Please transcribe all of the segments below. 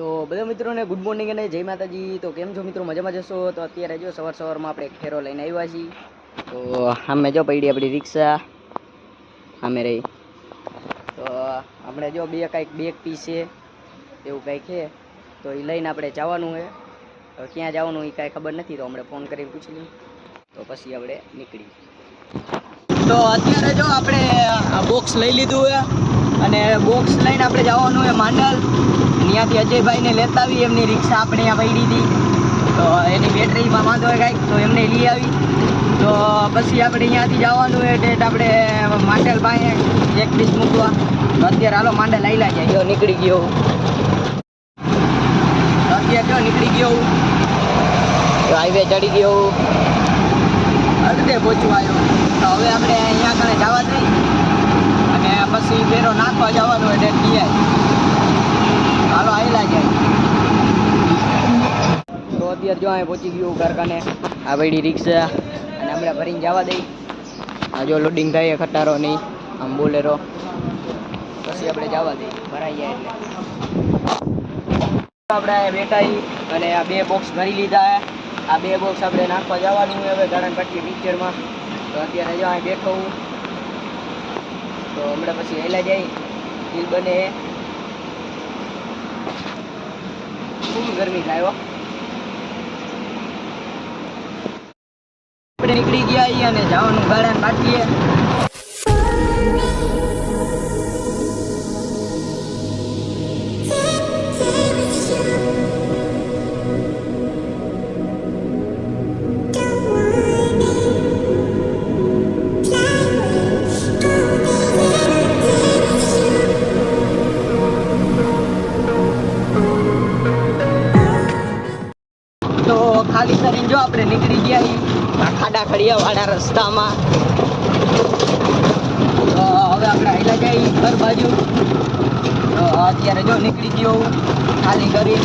તો બધા મિત્રોને ગુડ મોર્નિંગ અને જય માતાજી. તો કેમ છો મિત્રો? મજામાં જશો તો અત્યારે જો સવાર સવારમાં આપણે એક ફેરો લઈને આવ્યા છીએ. તો સામે જો પડી આપણી રિક્ષા. સામે રહી. તો આપણે જો બે કાંઈક બેગ પીસ છે, એવું કાંઈક છે, તો એ લઈને આપણે જવાનું છે. તો ક્યાં જવાનું એ કાંઈ ખબર નથી, તો હમણાં ફોન કરીને પૂછી લઈએ. તો પછી આપણે નીકળી તો અત્યારે જો આપણે બોક્સ લઈ લીધું છે. અને બોક્સ લઈને આપણે જવાનું એ માંડલ. ત્યાંથી અજયભાઈને લેતા આવી એમની રિક્ષા આપણે અહીંયા પડી હતી. તો એની બેટરીમાં વાંધો હોય કાંઈક, તો એમને લઈ આવી. તો પછી આપણે અહીંયાથી જવાનું એ ડેટ આપણે માંડલ પાસે એક પીસ મૂકવા અત્યારે હાલો માંડલ આવેલા જાય જો નીકળી ગયો. અત્યારે કયો નીકળી ગયો. હાઈવે ચડી ગયો. અડધે પહોંચવા આવ્યો. તો હવે આપણે અહીંયા કણે જવા જઈ અને પછી ફેરો નાખવા જવાનું એટલે ક્યાંય હાલો આવેલા જાય તો અત્યારે જો અહીં પહોંચી ગયું કારખાને. આ પડી રિક્ષા. અને હમણાં ભરીને જવા દઈ. આ જો લોડિંગ થાય ખટારો નહીં, આમ બોલેરો. પછી આપણે જવા દઈ. ભરાઈ જાય એટલે. આપણે બેઠા અને આ બે બોક્સ ભરી લીધા આ બે બોક્સ આપણે નાખવા જવાનું હવે ગાર્ડન પાટી પિક્ચરમાં તો અત્યારે જો અહીં બેઠો હું. તો હમણાં પછી હેલા જાય. બિલ બને ખૂબ ગરમી થાય આપણે નીકળી ગયા અહીંયા અને જવાનું ગાર્ડન પાટીએ તો ખાલી કરીને જો આપણે નીકળી ગયા છીએ ખાડા ખડિયાવાળા રસ્તામાં. હવે આપણે આવેલા જઈએ ઘર બાજુ. અત્યારે જો નીકળી ગયો ખાલી કરી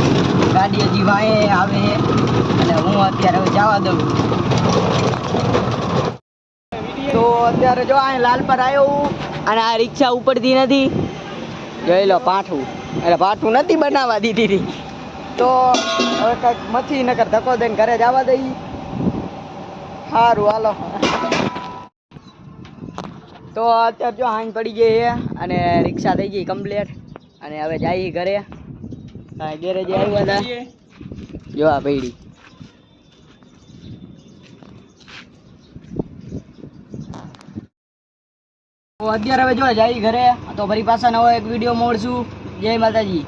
ગાડી હજી વાંહે આવે અને હું અત્યારે હવે જવા દઉં. તો અત્યારે જો અહીં લાલ પર આવ્યો અને આ રિક્ષા ઉપડતી નથી. જોઈ લો પાઠું. એટલે પાઠું નથી બનાવવા દીધી હતી તો હવે કાંઈક મથી નકર ધક્કો દઈને ઘરે જવા દઈ. સારું હાલો. તો અત્યારે જો હાંજ પડી ગઈ અને રિક્ષા થઈ ગઈ કમ્પ્લીટ. અને હવે જઈએ ઘરે. ગેરેજ આવ્યા હતા જો આ અત્યારે હવે જો જઈ ઘરે. તો ફરી પાછા નવો એક વીડિયો મોડશું. જય માતાજી.